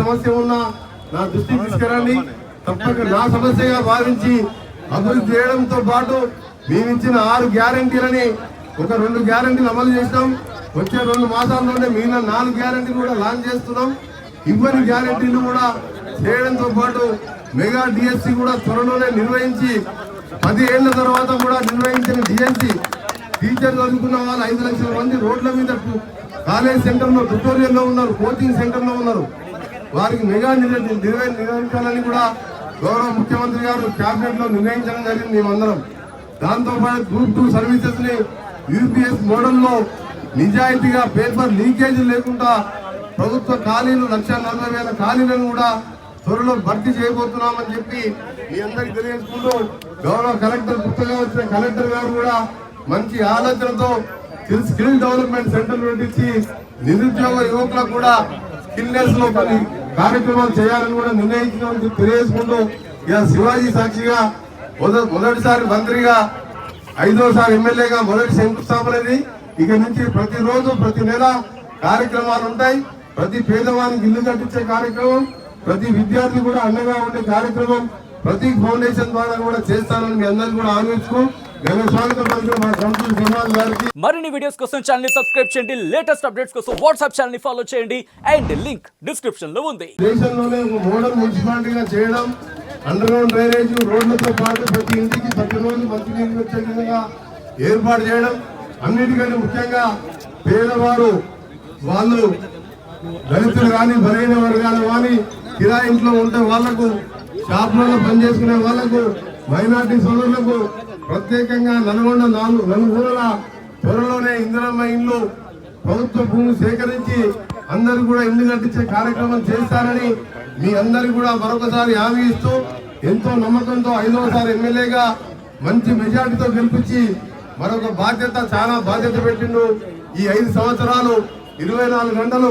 సమస్య ఉన్నా నా దృష్టికి తీసుకురండి. తప్పక నా సమస్యగా భావించి అభివృద్ధి చేయడంతో పాటు మేమిచ్చిన ఆరు గ్యారంటీలని ఒక రెండు గ్యారంటీలు అమలు చేసినాం. వచ్చే రెండు మాసాల్లోనే మిగిలిన నాలుగు గ్యారంటీలు కూడా లాంచ్ చేస్తున్నాం. ఇవ్వని గ్యారంటీలు కూడా చేయడంతో పాటు మెగా డిఎస్సి కూడా త్వరలోనే నిర్వహించి పది ఏళ్ళ తర్వాత కూడా నిర్వహించిన డిఎస్సి టీచర్ చదువుకున్న వాళ్ళు ఐదు లక్షల మంది రోడ్ల మీద కాలేజ్ సెంటర్లో లో ఉన్నారు కోచింగ్ సెంటర్లో ఉన్నారు. వారికి మెగా నిర్వహించాలని కూడా గౌరవ ముఖ్యమంత్రి గారు క్యాబినెట్లో నిర్ణయించడం జరిగింది మేమందరం. దాంతో పాటు గ్రూప్ టూ సర్వీసెస్ని యూపీఎస్ మోడల్లో నిజాయితీగా పేపర్ లీకేజ్ లేకుండా ప్రభుత్వ ఖాళీలు లక్ష నలభై వేల ఖాళీలను కూడా త్వరలో భర్తీ చేయబోతున్నామని చెప్పి మీ అందరికి తెలియజేసుకుంటూ గౌరవ కలెక్టర్ కొత్తగా వచ్చిన కలెక్టర్ గారు కూడా మంచి ఆలోచనతో స్కిల్ స్కిల్ డెవలప్మెంట్ సెంటర్ పెట్టించి నిరుద్యోగ యువకులకు కూడా స్కిల్నెస్లో కొన్ని కార్యక్రమాలు చేయాలని కూడా నిర్ణయించినామని తెలియజేసుకుంటూ ఇక శివాజీ సాక్షిగా మొదటిసారి మంత్రిగా ఐదోసారి ఎమ్మెల్యేగా మొదటి శంకుస్థాపనది ఇక నుంచి ప్రతిరోజు ప్రతి నెల కార్యక్రమాలు ఉంటాయి. ప్రతి పేదవానికి ఇల్లు కట్టించే కార్యక్రమం ప్రతి విద్యార్థి కూడా అండగా ఉండే కార్యక్రమం ప్రతి ఫౌండేషన్ ద్వారా కూడా చేస్తానని మీ అందరికీ కూడా ఆలోచించుకో మరిన్ని వీడియోస్ కోసం ఛానల్ని సబ్స్క్రైబ్ చేయండి. లేటెస్ట్ అప్డేట్స్ కోసం వాట్సాప్ ఛానల్ని ఫాలో చేయండి. అండ్ లింక్ డిస్క్రిప్షన్లో ఉంది. దేశంలోనే ఒక మోడల్ మున్సిపాలిటీగా చేయడం అండర్ గ్రౌండ్ డ్రైనేజ్ రోడ్లతో పాటు ప్రతి ఇంటికి ప్రతిరోజు మంచినీళ్ళు వచ్చే విధంగా ఏర్పాటు చేయడం అన్నిటికంటే ముఖ్యంగా పేదవారు వాళ్ళు దళితులు కానీ బలైన వర్గాలు కానీ కిరాయి ఇంట్లో ఉంటే వాళ్ళకు షాపులలో పనిచేసుకునే వాళ్ళకు మైనార్టీ సోదరులకు ప్రత్యేకంగా నల్గొండ నాలుగు నలుగురుల త్వరలోనే ఇందిరమ్మ ఇండ్లు ప్రభుత్వ భూమి సేకరించి అందరు కూడా ఇల్లు కట్టించే కార్యక్రమం చేస్తారని మీ అందరికి కూడా మరొకసారి హామీ ఇస్తూ ఎంతో నమ్మకంతో ఐదవసారి ఎమ్మెల్యేగా మంచి మెజార్టీతో గెలిపించి మరొక బాధ్యత చాలా బాధ్యత పెట్టిండు ఈ ఐదు సంవత్సరాలు. ఇరవై నాలుగు గంటలు